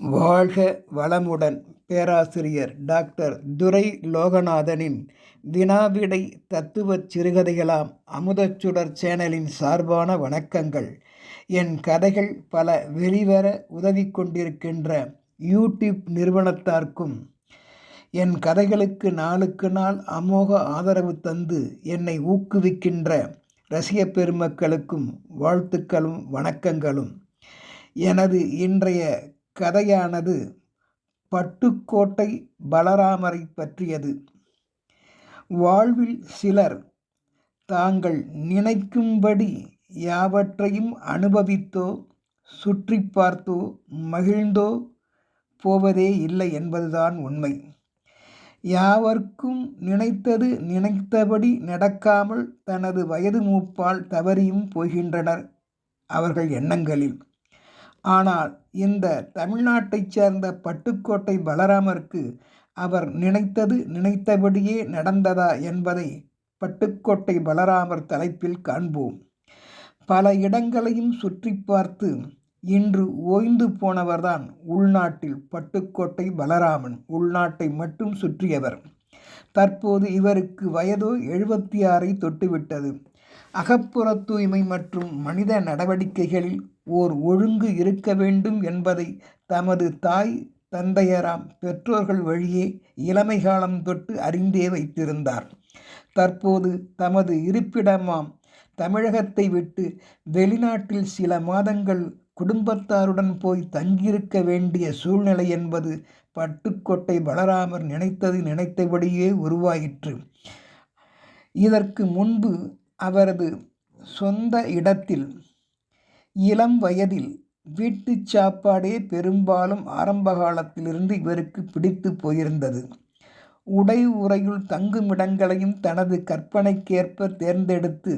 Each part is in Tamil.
வாழ்க வளமுடன் பேராசிரியர் டாக்டர் துரை லோகநாதனின் வினாவிடை தத்துவச் சிறுகதைகளாம் அமுதச்சுடர் சேனலின் சார்பான வணக்கங்கள். என் கதைகள் பல வெளிவர உதவி கொண்டிருக்கின்ற யூடியூப் நிறுவனத்தார்க்கும் என் கதைகளுக்கு நாளுக்கு நாள் அமோக ஆதரவு தந்து என்னை ஊக்குவிக்கின்ற ரசிக பெருமக்களுக்கும் வாழ்த்துக்களும் வணக்கங்களும். எனது இன்றைய கதையானது பட்டுக்கோட்டை பலராமரை பற்றியது. வாழ்வில் சிலர் தாங்கள் நினைக்கும்படி யாவற்றையும் அனுபவித்தோ சுற்றி பார்த்தோ மகிழ்ந்தோ போவதே இல்லை என்பதுதான் உண்மை. யாவர்க்கும் நினைத்தது நினைத்தபடி நடக்காமல் தனது வயது மூப்பால் தவறியும் போகின்றனர் அவர்கள் எண்ணங்களில். ஆனால் இந்த தமிழ்நாட்டைச் சேர்ந்த பட்டுக்கோட்டை பலராமருக்கு அவர் நினைத்தது நினைத்தபடியே நடந்ததா என்பதை பட்டுக்கோட்டை பலராமர் தலைப்பில் காண்போம். பல இடங்களையும் சுற்றி பார்த்து இன்று ஓய்ந்து போனவர்தான் உள்நாட்டில் பட்டுக்கோட்டை பலராமன் உள்நாட்டை மட்டும் சுற்றியவர். தற்போது இவருக்கு வயதோ எழுபத்தி ஆறை தொட்டுவிட்டது. அகப்புற தூய்மை மற்றும் மனித நடவடிக்கைகளில் ஓர் ஒழுங்கு இருக்க வேண்டும் என்பதை தமது தாய் தந்தையராம் பெற்றோர்கள் வழியே இளமை காலம் தொட்டு அறிந்தே வைத்திருந்தார். தற்போது தமது இருப்பிடமாம் தமிழகத்தை விட்டு வெளிநாட்டில் சில மாதங்கள் குடும்பத்தாருடன் போய் தங்கியிருக்க வேண்டிய சூழ்நிலை என்பது பட்டுக்கோட்டை பலராமர் நினைத்தது நினைத்தபடியே உருவாயிற்று. இதற்கு முன்பு அவரது சொந்த இடத்தில் இளம் வயதில் வீட்டு சாப்பாடே பெரும்பாலும் ஆரம்ப காலத்திலிருந்து இவருக்கு பிடித்து போயிருந்தது. உடை உறையுள் தங்குமிடங்களையும் தனது கற்பனைக்கேற்ப தேர்ந்தெடுத்து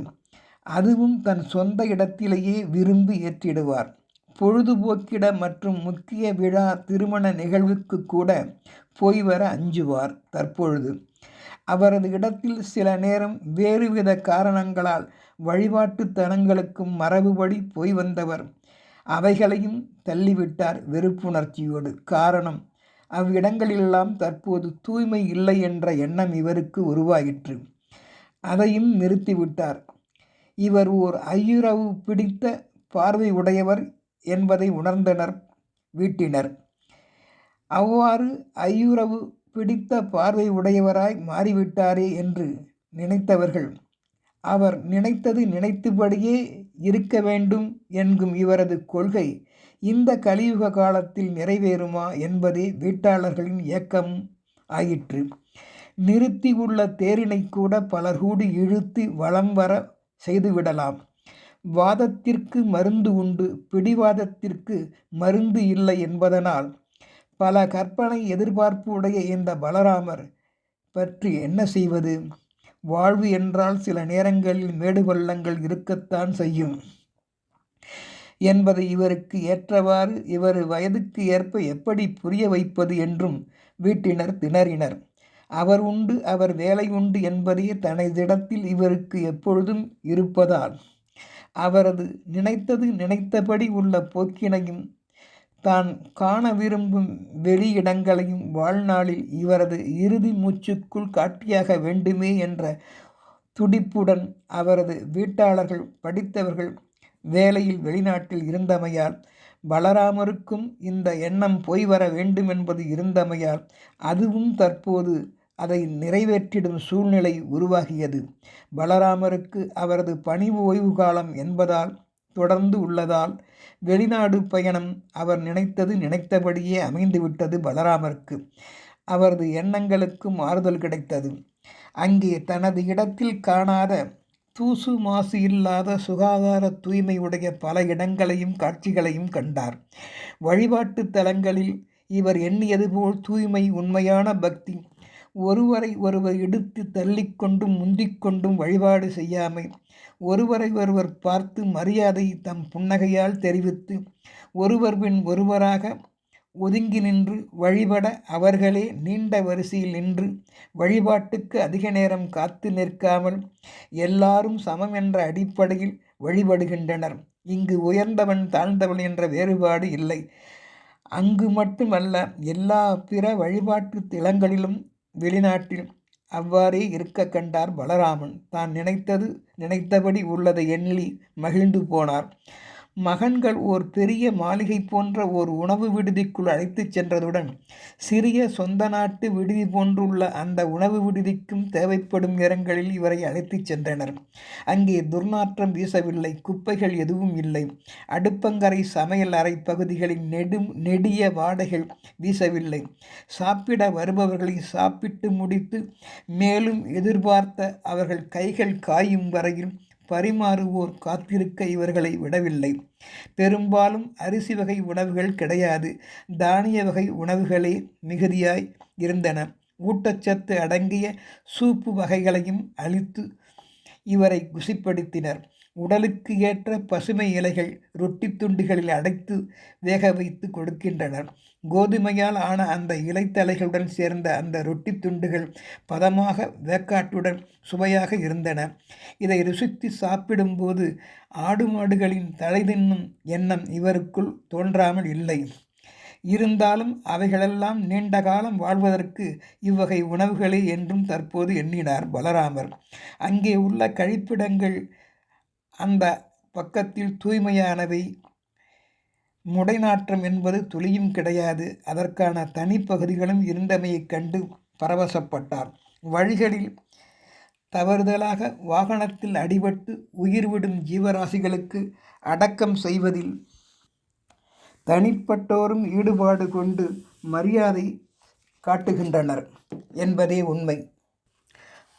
அதுவும் தன் சொந்த இடத்திலேயே விரும்பி ஏற்றிடுவார். பொழுதுபோக்கிட மற்றும் முக்கிய விழா திருமண நிகழ்வுக்கு கூட போய் வர அஞ்சுவார் தற்பொழுது. அவரது இடத்தில் சில நேரம் வேறுவித காரணங்களால் வழிபாட்டுத்தனங்களுக்கும் மரபுபடி போய் வந்தவர். அவைகளையும் தள்ளிவிட்டார் வெறுப்புணர்ச்சியோடு. காரணம் அவ்விடங்களெல்லாம் தற்போது தூய்மை இல்லை என்ற எண்ணம் இவருக்கு உருவாயிற்று. அதையும் நிறுத்திவிட்டார். இவர் ஓர் ஐயுறவு பிடித்த பார்வை உடையவர் என்பதை உணர்ந்தனர் வீட்டினர். அவ்வாறு ஐயுறவு பிடித்த பார்வை உடையவராய் மாறிவிட்டாரே என்று நினைத்தவர்கள். அவர் நினைத்தது நினைத்தபடியே இருக்க வேண்டும் என்கும் இவரது கொள்கை இந்த கலியுக காலத்தில் நிறைவேறுமா என்பதே வீட்டாளர்களின் இயக்கம் ஆயிற்று. நிறுத்தி உள்ள தேரினை கூட பலர் கூடி இழுத்து வளம் வர செய்துவிடலாம் வாதத்திற்கு மருந்து உண்டு பிடிவாதத்திற்கு மருந்து இல்லை என்பதனால் பல கற்பனை எதிர்பார்ப்பு உடைய இந்த பலராமர் பற்றி என்ன செய்வது? வாழ்வு என்றால் சில நேரங்களில் மேடு பள்ளங்கள் இருக்கத்தான் செய்யும். என்பதை இவருக்கு ஏற்றவாறு இவர் வயதுக்கு ஏற்ப எப்படி புரிய வைப்பது என்றும் வீட்டினர் திணறினர். அவர் உண்டு அவர் வேலை உண்டு என்பதே தனதிடத்தில் இவருக்கு எப்பொழுதும் இருப்பதால். அவரது நினைத்தது நினைத்தபடி உள்ள போக்கினையும் தான் காண விரும்பும் வெளியிடங்களையும் வாழ்நாளில் இவரது இறுதி மூச்சுக்குள் காட்டியாக வேண்டுமே என்ற துடிப்புடன் அவரது வீட்டாளர்கள் படித்தவர்கள் வேலையில் வெளிநாட்டில் இருந்தமையால் பலராமருக்கும் இந்த எண்ணம் போய் வர வேண்டும் என்பது இருந்தமையால் அதுவும் தற்போது அதை நிறைவேற்றிடும் சூழ்நிலை உருவாகியது. பலராமருக்கு அவரது பணி ஓய்வு காலம் என்பதால் தொடர்ந்து உள்ளதால் வெளிநாடு பயணம் அவர் நினைத்தது நினைத்தபடியே அமைந்துவிட்டது பலராமருக்கு. அவரது எண்ணங்களுக்கும் ஆறுதல் கிடைத்தது. அங்கே தனது இடத்தில் காணாத தூசு மாசு இல்லாத சுகாதார தூய்மையுடைய பல இடங்களையும் காட்சிகளையும் கண்டார். வழிபாட்டு தலங்களில் இவர் எண்ணியது போல் தூய்மை உண்மையான பக்தி ஒருவரை ஒருவர் இடித்து தள்ளிக்கொண்டும் முந்திக்கொண்டும் வழிபாடு செய்யாமை. ஒருவரை ஒருவர் பார்த்து மரியாதை தம் புன்னகையால் தெரிவித்து ஒருவர் பின் ஒருவராக ஒதுங்கி நின்று வழிபட அவர்களே நீண்ட வரிசையில் நின்று வழிபாட்டுக்கு அதிக நேரம் காத்து நிற்காமல் எல்லாரும் சமம் என்ற அடிப்படையில் வழிபடுகின்றனர். இங்கு உயர்ந்தவன் தாழ்ந்தவன் என்ற வேறுபாடு இல்லை. அங்கு மட்டுமல்ல எல்லா பிற வழிபாட்டு திலங்களிலும் வெளிநாட்டில் அவ்வாறே இருக்க கண்டார் பலராமன். தான் நினைத்தது நினைத்தபடி உள்ளதை எண்ணி மகிழ்ந்து போனார். மகன்கள் ஓர் பெரிய மாளிகை போன்ற ஓர் உணவு விடுதிக்குள் அழைத்துச் சென்றதுடன் சிறிய சொந்த நாட்டு விடுதி போன்றுள்ள அந்த உணவு விடுதிக்கும் தேவைப்படும் நேரங்களில் இவரை அழைத்துச் சென்றனர். அங்கே துர்நாற்றம் வீசவில்லை குப்பைகள் எதுவும் இல்லை. அடுப்பங்கரை சமையல் அறை பகுதிகளின் நெடும் நெடிய வாடைகள் வீசவில்லை. சாப்பிட வருபவர்களை சாப்பிட்டு முடித்து மேலும் எதிர்பார்த்த அவர்கள் கைகள் காயும் வரையில் பரிமாறுவோர் காத்திருக்க இவர்களை விடவில்லை. பெரும்பாலும் அரிசி வகை உணவுகள் கிடையாது. தானிய வகை உணவுகளே மிகுதியாய் இருந்தன. ஊட்டச்சத்து அடங்கிய சூப்பு வகைகளையும் அழித்து இவரை குசிப்படுத்தினர். உடலுக்கு ஏற்ற பசுமை இலைகள் ரொட்டி துண்டுகளில் அடைத்து வேக வைத்து கொடுக்கின்றனர் கோதுமையால் ஆன அந்த இலைத்தலைகளுடன் சேர்ந்த அந்த ரொட்டி துண்டுகள் பதமாக வேக்காட்டுடன் சுவையாக இருந்தன. இதை ருசித்து சாப்பிடும்போது ஆடு மாடுகளின் தலை தின்னும் எண்ணம் இவருக்குள் தோன்றாமல் இல்லை. இருந்தாலும் அவைகளெல்லாம் நீண்ட காலம் வாழ்வதற்கு இவ்வகை உணவுகளே என்றும் தற்போது எண்ணினார் பலராமர். அங்கே உள்ள கழிப்பிடங்கள் அந்த பக்கத்தில் தூய்மையானவை முடைநாற்றம் என்பது துளியும் கிடையாது. அதற்கான தனிப்பகுதிகளும் இருந்தமையைக் கண்டு பரவசப்பட்டார். வழிகளில் தவறுதலாக வாகனத்தில் அடிபட்டு உயிர்விடும் ஜீவராசிகளுக்கு அடக்கம் செய்வதில் தனிப்பட்டோரும் ஈடுபாடு கொண்டு மரியாதை காட்டுகின்றனர் என்பதே உண்மை.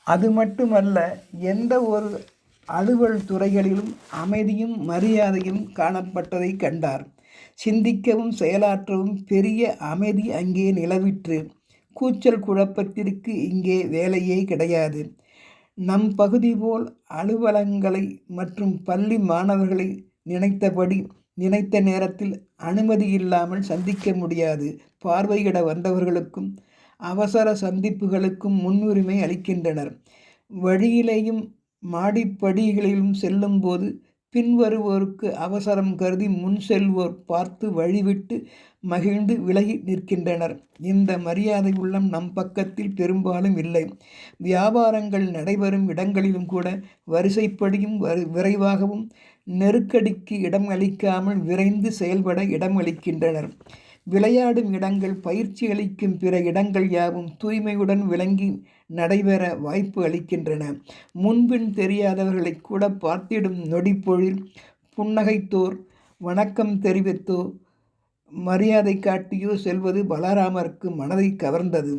அது மட்டுமல்ல எந்த ஒரு அலுவல் துறைகளிலும் அமைதியும் மரியாதையும் காணப்பட்டதை கண்டார். சிந்திக்கவும் செயலாற்றவும் பெரிய அமைதி அங்கே நிலவிற்று. கூச்சல் குழப்பத்திற்கு இங்கே வேலையே கிடையாது. நம் பகுதி போல் அலுவலகங்களை மற்றும் பள்ளி மாணவர்களை நினைத்தபடி நினைத்த நேரத்தில் அனுமதி இல்லாமல் சந்திக்க முடியாது. பார்வையிட வந்தவர்களுக்கும் அவசர சந்திப்புகளுக்கும் முன்னுரிமை அளிக்கின்றனர். வழியிலேயும் மாடிப்படிகளிலும் செல்லும்போது பின்வருவோருக்கு அவசரம் கருதி முன் செல்வோர் பார்த்து வழிவிட்டு மகிழ்ந்து விலகி நிற்கின்றனர். இந்த மரியாதை உள்ளம் நம் பக்கத்தில் பெரும்பாலும் இல்லை. வியாபாரங்கள் நடைபெறும் இடங்களிலும் கூட வரிசைப்படியும் விரைவாகவும் நெருக்கடிக்கு இடம் அளிக்காமல் விரைந்து செயல்பட இடம் அளிக்கின்றனர் விளையாடும் இடங்கள் பயிற்சி அளிக்கும் பிற இடங்கள் யாவும் தூய்மையுடன் விளங்கி நடைபெற வாய்ப்பு அளிக்கின்றன. முன்பின் தெரியாதவர்களை கூட பார்த்திடும் நொடிப்பொழில் புன்னகைத்தோர் வணக்கம் தெரிவித்தோ மரியாதை காட்டியோ செல்வது பலராமருக்கு மனதை கவர்ந்தது.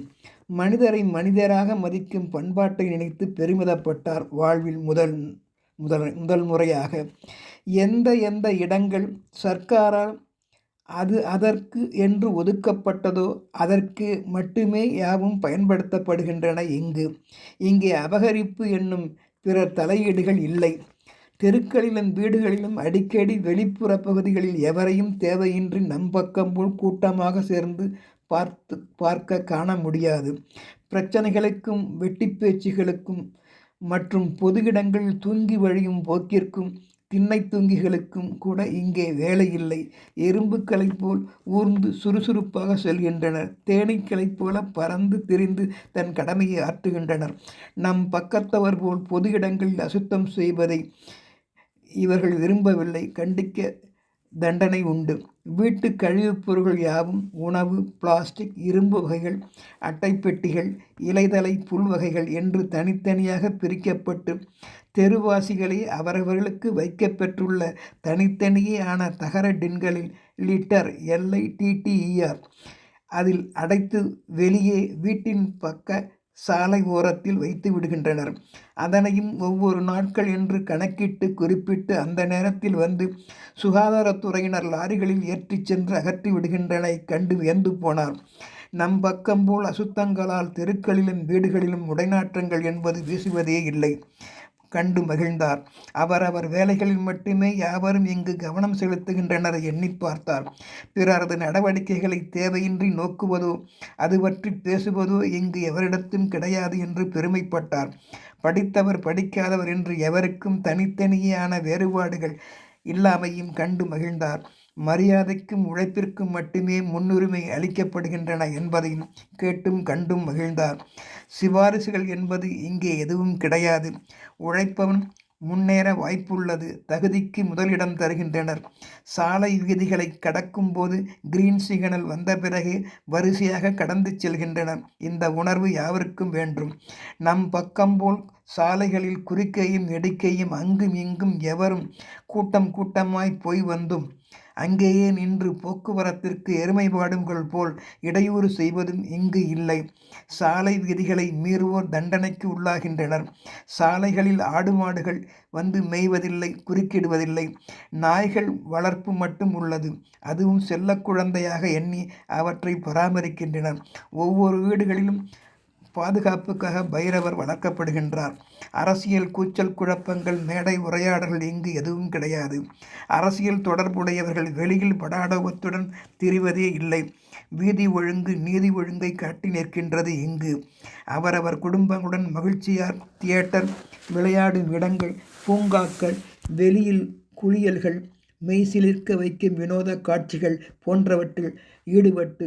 மனிதரை மனிதராக மதிக்கும் பண்பாட்டை நினைத்து பெருமிதப்பட்டார் வாழ்வில் முதல் முதல் முதல் முறையாக. எந்த எந்த இடங்கள் சர்க்காரால் அது அதற்கு என்று ஒதுக்கப்பட்டதோ அதற்கு மட்டுமே யாவும் பயன்படுத்தப்படுகின்றன இங்கு. இங்கே அபகரிப்பு என்னும் பிறர் தலையீடுகள் இல்லை. தெருக்களிலும் வீடுகளிலும் அடிக்கடி வெளிப்புற பகுதிகளில் எவரையும் தேவையின்றி நம் பக்கம் போல் கூட்டமாக சேர்ந்து பார்த்து பார்க்க காண முடியாது. பிரச்சனைகளுக்கும் வெட்டி பேச்சுகளுக்கும் மற்றும் பொது இடங்களில் தூங்கி வழியும் போக்கிற்கும் திண்ணை தொங்கிகளுக்கும் கூட இங்கே வேலையில்லை. எறும்புக்களை போல் ஊர்ந்து சுறுசுறுப்பாக செல்கின்றனர். தேனீக்களைப் போல பறந்து திரிந்து தன் கடமையை ஆற்றுகின்றனர். நம் பக்கத்தவர் போல் பொது இடங்களில் அசுத்தம் செய்வதை இவர்கள் விரும்பவில்லை. கண்டிக்க தண்டனை உண்டு. வீட்டு கழிவுப் பொருட்கள் யாவும் உணவு பிளாஸ்டிக் இரும்பு வகைகள் அட்டைப்பெட்டிகள் இலைதலை புல் வகைகள் என்று தனித்தனியாக பிரிக்கப்பட்டு தெருவாசிகளை அவரவர்களுக்கு வைக்கப்பெற்றுள்ள தனித்தனியே ஆன தகர டின்களில் லிட்டர் எல்ஐடிடிஇஆர் அதில் அடைத்து வெளியே வீட்டின் பக்க சாலை ஓரத்தில் வைத்து விடுகின்றனர். அதனையும் ஒவ்வொரு நாட்கள் என்று கணக்கிட்டு குறிப்பிட்டு அந்த நேரத்தில் வந்து சுகாதாரத்துறையினர் லாரிகளில் ஏற்றிச் சென்று அகற்றி விடுகின்றனை. கண்டு வியந்து போனார். நம் பக்கம் போல் அசுத்தங்களால் தெருக்களிலும் வீடுகளிலும் உடைநாற்றங்கள் என்பது வீசுவதே இல்லை. கண்டு மகிழ்ந்தார். அவரவர் வேலைகளில் மட்டுமே யாவரும் இங்கு கவனம் செலுத்துகின்றனர் எண்ணி பார்த்தார். பிறரது நடவடிக்கைகளை தேவையின்றி நோக்குவதோ அது பற்றி பேசுவதோ இங்கு எவரிடத்தும் கிடையாது என்று பெருமைப்பட்டார். படித்தவர் படிக்காதவர் என்று எவருக்கும் தனித்தனியான வேறுபாடுகள் இல்லாமையும் கண்டு மகிழ்ந்தார். மரியாதைக்கும் உழைப்பிற்கும் மட்டுமே முன்னுரிமை அளிக்கப்படுகின்றன என்பதையும் கேட்டும் கண்டும் மகிழ்ந்தார். சிபாரிசுகள் என்பது இங்கே எதுவும் கிடையாது. உழைப்பவன் முன்னேற வாய்ப்புள்ளது. தகுதிக்கு முதலிடம் தருகின்றனர். சாலை விதிகளை கடக்கும் போது கிரீன் சிக்னல் வந்த பிறகு வரிசையாக கடந்து செல்கின்றனர். இந்த உணர்வு யாவருக்கும் வேண்டும். நம் பக்கம் போல் சாலைகளில் குறுக்கையும் எடுக்கையும் அங்கும் இங்கும் எவரும் கூட்டம் கூட்டமாய் போய் வந்தும் அங்கேயே நின்று போக்குவரத்திற்கு எருமைப்பாடுகள் போல் இடையூறு செய்வதும் இங்கு இல்லை. சாலை விதிகளை மீறுவோர் தண்டனைக்கு உள்ளாகின்றனர். சாலைகளில் ஆடு மாடுகள் வந்து மேய்வதில்லை குறுக்கிடுவதில்லை. நாய்கள் வளர்ப்பு மட்டும் உள்ளது. அதுவும் செல்ல குழந்தையாக எண்ணி அவற்றை பராமரிக்கின்றனர். ஒவ்வொரு வீடுகளிலும் பாதுகாப்புக்காக பைரவர் வளர்க்கப்படுகின்றார். அரசியல் கூச்சல் குழப்பங்கள் மேடை உரையாடல்கள் இங்கு எதுவும் கிடையாது. அரசியல் தொடர்புடையவர்கள் வெளியில் படாடவத்துடன் திரிவதே இல்லை. வீதி ஒழுங்கு நீதி ஒழுங்கை காட்டி நிற்கின்றது இங்கு. அவரவர் குடும்பங்களுடன் மகிழ்ச்சியார் தியேட்டர் விளையாடும் இடங்கள் பூங்காக்கள் வெளியில் குளியல்கள் மெய்சிலிர்க்க வைக்கும் வினோத காட்சிகள் போன்றவற்றில் ஈடுபட்டு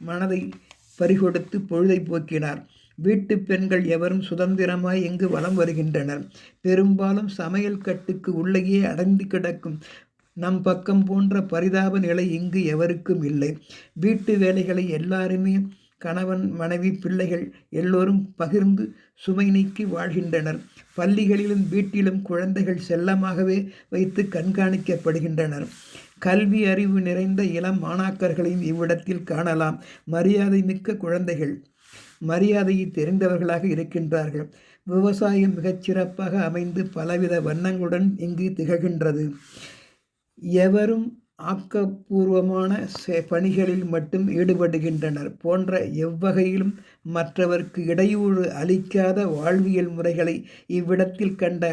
மனதை பறிகொடுத்து பொழுதை போக்கினார். வீட்டு பெண்கள் எவரும் சுதந்திரமாய் இங்கு வலம் வருகின்றனர்? பெரும்பாலும் சமையல் கட்டுக்கு உள்ளேயே அடைந்து கிடக்கும் நம் பக்கம் போன்ற பரிதாப நிலை இங்கு எவருக்கும் இல்லை. வீட்டு வேலைகளை எல்லாருமே கணவன் மனைவி பிள்ளைகள் எல்லோரும் பகிர்ந்து சுமை நீக்கி வாழ்கின்றனர். பள்ளிகளிலும் வீட்டிலும் குழந்தைகள் செல்லமாகவே வைத்து கண்காணிக்கப்படுகின்றனர். கல்வி அறிவு நிறைந்த இளம் மாணாக்கர்களையும் இவ்விடத்தில் காணலாம். மரியாதை மிக்க குழந்தைகள். மரியாதையை தெரிந்தவர்களாக இருக்கின்றார்கள். விவசாயம் மிகச்சிறப்பாக அமைந்து பலவித வண்ணங்களுடன் இங்கு திகழ்கின்றது. எவரும் ஆக்கப்பூர்வமான பணிகளில் மட்டும் ஈடுபடுகின்றனர். போன்ற எவ்வகையிலும் மற்றவர்க்கு இடையூறு அளிக்காத வாழ்வியல் முறைகளை இவ்விடத்தில் கண்ட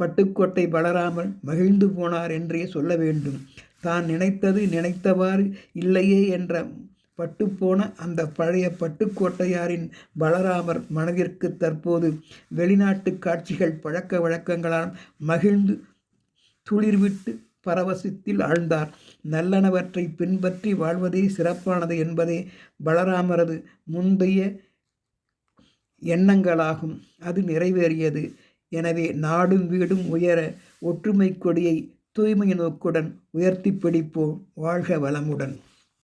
பட்டுக்கோட்டை வளராமல் மகிழ்ந்து போனார் என்றே சொல்ல வேண்டும். தான் நினைத்தது நினைத்தவாறு இல்லையே என்ற பட்டுப்போன அந்த பழைய பட்டுக்கோட்டையாரின் பலராமர் மனதிற்கு தற்போது வெளிநாட்டு காட்சிகள் பழக்க வழக்கங்களால் மகிழ்ந்து துளிர்விட்டு பரவசத்தில் ஆழ்ந்தார். நல்லனவற்றை பின்பற்றி வாழ்வதே சிறப்பானது என்பதே பலராமரது முந்தைய எண்ணங்களாகும். அது நிறைவேறியது. எனவே நாடும் வீடும் உயர ஒற்றுமை கொடியை தூய்மை நோக்குடன் உயர்த்தி பிடிப்போம். வாழ்க வளமுடன்.